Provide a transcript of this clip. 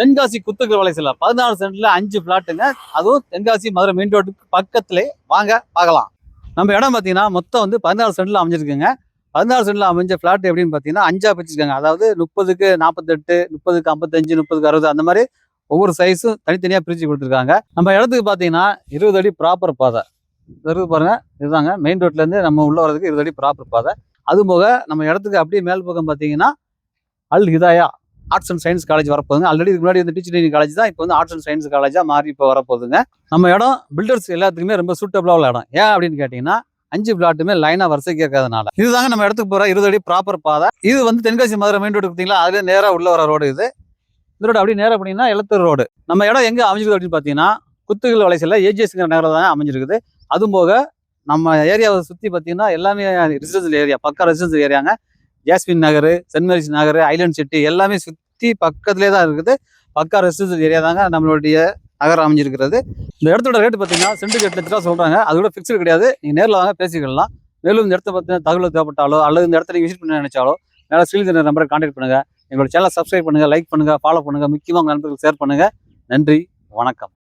தென்காசி குத்துக்கள் வலைசில பதினாறு சென்ட்ல அஞ்சு பிளாட்டுங்க அதுவும் தென்காசி மதுரை மெயின் ரோட்டுக்கு பக்கத்திலே. வாங்க பார்க்கலாம். நம்ம இடம் பார்த்தீங்கன்னா மொத்தம் வந்து பதினாறு சென்ட்ல அமைஞ்சிருக்குங்க. பதினாறு சென்ட்ல அமைஞ்ச பிளாட் எப்படின்னு பார்த்தீங்கன்னா அஞ்சா பிரிச்சிருக்காங்க. அதாவது முப்பதுக்கு நாற்பத்தெட்டு முப்பதுக்கு ஐம்பத்தஞ்சு முப்பதுக்கு அறுபது அந்த மாதிரி ஒவ்வொரு சைஸும் தனித்தனியாக பிரித்து கொடுத்துருக்காங்க. நம்ம இடத்துக்கு பார்த்தீங்கன்னா இருபது அடி ப்ராப்பர் பாதை. இருக்கு பாருங்க இதுதாங்க. மெயின் ரோட்லேருந்து நம்ம உள்ள வரதுக்கு இருபது அடி ப்ராப்பர் பாதை. அது போக நம்ம இடத்துக்கு அப்படியே மேல் பக்கம் பார்த்தீங்கன்னா Al Hidaya arts and science college வரப்போகுதுங்க. Already இதுக்கு முன்னாடி வந்து டீச்சர் ட்ரைனிங் காலேஜ் தான் இப்போ வந்து ஆர்ட்ஸ் அண்ட் சயின்ஸ் காலேஜாக மாறி இப்போ வரப்போகுதுங்க. நம்ம இடம் பில்டர்ஸ் எல்லாத்துக்குமே ரொம்ப சூட்டபிளாக உள்ள இடம். ஏன் அப்படின்னு கேட்டிங்கன்னா அஞ்சு பிளாட்டுமே லைனாக வரிசைக்கு இருக்கிறதுனால. இதுதாங்க நம்ம இடத்துக்கு போகிற இருபது அடி ப்ராப்பர் பாதை. இது வந்து தென்காசி மதுரை மெயின் ரோடு பார்த்தீங்களா அதுலேயே நேராக உள்ள வர ரோடு இது. இந்த ரோடு அப்படியே நேராக அப்படின்னா எலத்தூர் ரோடு நம்ம இடம் எங்கே அமைஞ்சிருக்கு அப்படின்னு பார்த்தீங்கன்னா குத்துகள் வலைசில் ஏஜிஎஸ்ங்கிற நகரில் தான் அமைஞ்சிருக்குது. அதுவும் போக நம்ம ஏரியாவை சுற்றி பார்த்தீங்கன்னா எல்லாமே ரெசிடென்சியல் ஏரியா பக்கா residential ஏரியாங்க Jasmine Nagar saint Mary's Nagar island city எல்லாமே சுற்றி பக்கத்துலேயே தான் இருக்குது. பக்கா ரெசிடென்சியல் ஏரியா தாங்க நம்மளுடைய நகரம் அமைஞ்சிருக்கிறது. இந்த இடத்தோட ரேட் பார்த்தீங்கன்னா சென்ட்டுக்கு எட்டு லட்ச ரூபா சொல்கிறாங்க அது கூட ஃபிக்ஸ்டு கிடையாது. நீங்கள் நேரில் வாங்க பேசிக்கலாம். மேலும் இந்த இடத்த பற்றின தகவல் தேவைப்பட்டாலோ அல்லது இந்த இடத்துல விசிட் பண்ண நினைச்சாலோ மேலே ஸ்ரீலர் நம்பரை காண்டக்ட் பண்ணுங்கள் எங்களோட சேனலை சப்ஸ்கிரைப் பண்ணுங்கள் லைக் பண்ணுங்கள் ஃபாலோ பண்ணுங்கள் முக்கியமாக உங்கள் நண்பர்கள் ஷேர் பண்ணுங்கள் நன்றி வணக்கம்.